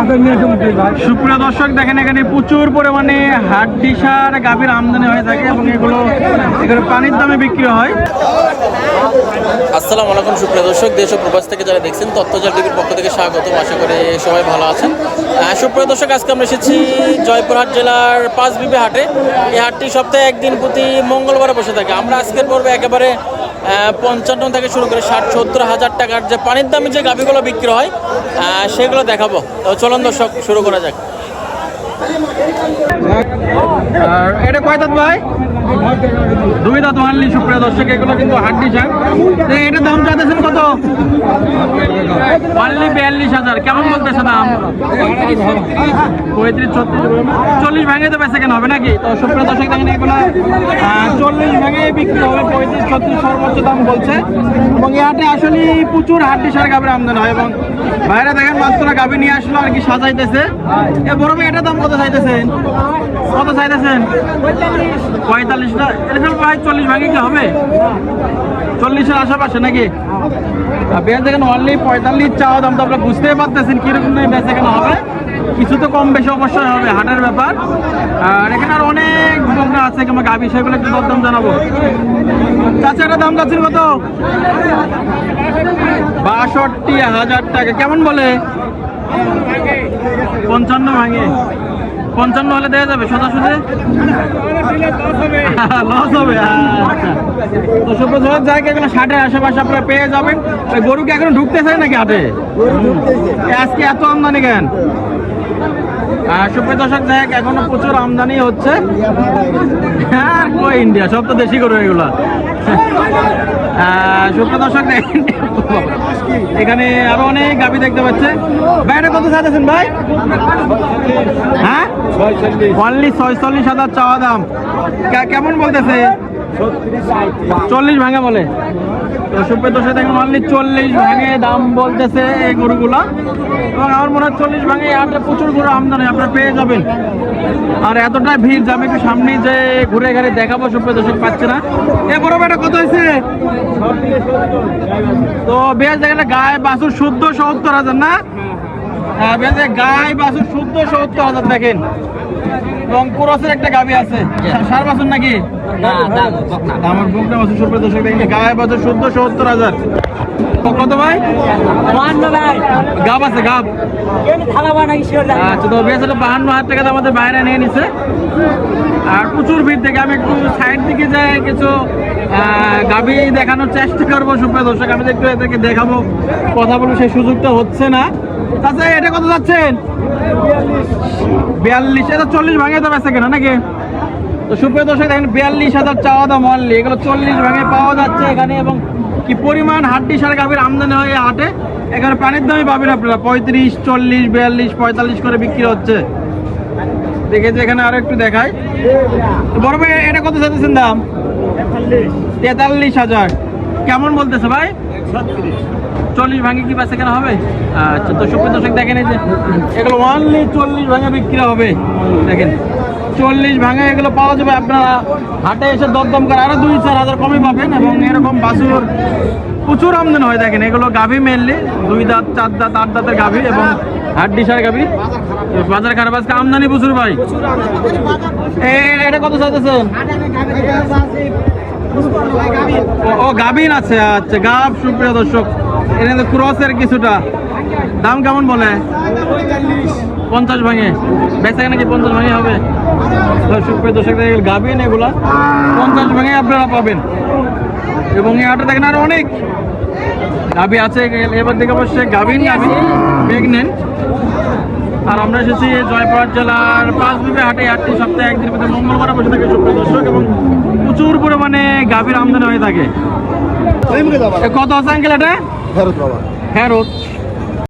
সুপ্রিয় দর্শক, দেখেন এখানে প্রচুর পরিমাণে হাড্ডিসার গাভীর আমদানি হয়ে থাকে এবং এগুলো এখানে পানির দামে বিক্রি হয়। আসসালামু আলাইকুম সুপ্রিয় দর্শক, দেশ ও প্রবাস থেকে যারা দেখছেন, তথ্যজাল টিভির পক্ষ থেকে স্বাগতম। আশা করি সবাই ভালো আছেন। সুপ্রিয় দর্শক, আজকে আমরা এসেছি জয়পুরহাট জেলার পাঁচ বিবি হাটে। এই হাটটি সপ্তাহে একদিন প্রতি মঙ্গলবারে বসে থাকে। আমরা আজকের পর্বে একেবারে পঞ্চান্ন থেকে শুরু করে ষাট, সত্তর হাজার টাকার যে পানির দামে যে গাভিগুলো বিক্রি হয় সেগুলো দেখাবো। তো চলুন দর্শক, শুরু করা যাক। এটা কয় ভাই? দুই দাঁত মানলি সুপ্রিয় দর্শক, এগুলো কিন্তু হাড্ডি চান এটার দাম চাইতেছেন কত? মানলি বিয়াল্লিশ হাজার। কেমন বলতেছে দাম? পঁয়ত্রিশ, ছত্রিশ। চল্লিশ ভাঙে তো বেঁচে কেন হবে নাকি? তো সুপ্রিয় দর্শক, দেখেন এগুলো চল্লিশ ভাঙে বিক্রি হবে, পঁয়ত্রিশ, ছত্রিশ সর্বোচ্চ দাম বলছে। এবং হাটে আসলে প্রচুর হাড্ডি সার গাভীর আমদানি হয়। এবং বাইরে দেখেন, মাত্র গাভী নিয়ে আসলো আর কি সাজাইতেছে। এ বড় এটার দাম কত চাইতেছেন? কত চাইতেছেন? পঁয়তাল্লিশটা এরকম প্রায় চল্লিশ ভাগে কি হবে? চল্লিশের আশেপাশে নাকি? পেঁয়াজ দেখেন অনলি পঁয়তাল্লিশ চাওয়া দাম তো আপনারা বুঝতেই পারতেছেন কীরকম নেই বেচা কেন হবে। কিছু তো কম বেশি অবশ্যই হবে, হাটের ব্যাপার। আর এখানে আর অনেক বকনা আছে কিংবা গাভি সেগুলো একটু দরদাম জানাব। চাচা এটা দাম যাচ্ছিল কত? বাষট্টি হাজার টাকা। কেমন বলে? পঞ্চান্ন ভাঙে। পঞ্চান্ন হলে দেওয়া যাবে, সোজা সুদে? লস হবে আচ্ছা। তো জায়গায় এখানে ষাটের আশেপাশে আপনারা পেয়ে যাবেন। নাকি এত আমদানি কেন? দেখ এখনও প্রচুর আমদানি হচ্ছে। আর ইন্ডিয়া, সব তো দেশি গরু দেখেন এখানে আরও অনেক গাবি দেখতে পাচ্ছে। বাইরে কত চাইতেছেন ভাই? হ্যাঁ? অনলি ছয়চল্লিশ হাজার চাওয়া দাম। কেমন বলতেছে? চল্লিশ ভাঙা বলে। তো সুপ্রিয় অনলি চল্লিশ ভাঙে দাম বলতেছে এই গরুগুলো। আমার মনে হয় চল্লিশ ভাঙে এই প্রচুর গরু আমদানি, আপনারা পেয়ে যাবেন। আর এতটা ভিড়, যে আমি একটু সামনে যে ঘুরে ঘুরে দেখাবো সুপ্রিয় দর্শক পাচ্ছে না। এ বড় বেটা কত হয়েছে? তো বেশ, দেখেন গায়ে বাছুর, শুদ্ধ সত্তর হাজার না? গায়ে বাছুর শুদ্ধ সত্তর হাজার দেখেন। এবং কুরসের একটা গাবি আছে। সার বাছুর নাকি? আমার বুকটা বাছুর দর্শক দেখেন গায়ে বাছুর শুদ্ধ সত্তর হাজার। কত ভাই? গাব আছে গাব। আচ্ছা তো বেশ হলো বাহান্ন হাজার টাকা আমাদের বাইরে নিয়ে নিছে। আর প্রচুর ভিড় থেকে আমি একটু সাইড দিকে যাই কিছু গাভী দেখানোর চেষ্টা করব সুপ্রিয় দর্শক। আমি একটু এদেরকে দেখাবো কথা বলব সেই সুযোগটা হচ্ছে না। আচ্ছা এটা কত যাচ্ছেন? বিয়াল্লিশ, এটা চল্লিশ ভাঙে তো বেঁচে কেনা নাকি? তো সুপ্রিয় দর্শক, দেখেন, বিয়াল্লিশ হাজার চাওয়া দাম অনলি এগুলো চল্লিশ ভাঙে পাওয়া যাচ্ছে এখানে এবং কি পরিমাণ হাড্ডি সার গাভীর আমদানি হয় হাটে? এখানে পানির দামই পাবেন আপনারা। পঁয়ত্রিশ, চল্লিশ, বিয়াল্লিশ, পঁয়তাল্লিশ করে বিক্রি হচ্ছে। দেখেছি এখানে আরও একটু দেখাই। তো বড় ভাই, এটা কত চাইতেছেন দাম? তেতাল্লিশ হাজার। কেমন বলতেছে ভাই? চল্লিশ ভাঙে কি বাসে কেন হবে? আচ্ছা তো সুপ্রিয় দর্শক দেখেন এই যে, এগুলো অনলি চল্লিশ ভাঙে বিক্রি হবে। দেখেন, চল্লিশ ভাঙে এগুলো পাওয়া যাবে আপনারা হাটে এসে দরদম করে আরও দুই চার হাজার কমে পাবেন এবং এরকম বাছুর প্রচুর আমদানি হয়। দেখেন, এগুলো গাভী মেনলি দুই দাঁত, চার দাঁত, আট দাঁতের গাভী এবং হাড্ডি সার গাভী। বাজার খারাপ, আজকে আমদানি প্রচুর ভাই। এটা কত চাইতেছেন? ও- গাভিন আছে আচ্ছা গাব সুপ্রিয় দর্শক এটা তো ক্রসের কিছুটা। দাম কেমন বলে? পঞ্চাশ ভাঙে। বেচা নাকি পঞ্চাশ ভাঙে হবে? সুপ্রিয় দর্শক গাভিন এগুলা। পঞ্চাশ ভাঙে আপনারা পাবেন। এবং এই হাটে দেখেন আর অনেক গাভি আছে। এবার থেকে অবশ্যই গাভিন গাভি প্রেগনেন্ট আর আমরা এসেছি জয়পুরহাট জেলার পাঁচ বিবে হাটে হাটটি সপ্তাহে একদিন মঙ্গলবার বসে থাকে সুপ্রিয় দর্শক এবং প্রচুর পরিমাণে গাভীর আমদানি হয়ে থাকে। কত আছে আঙ্কেল এটা? ফেরত বাবা। ফেরত।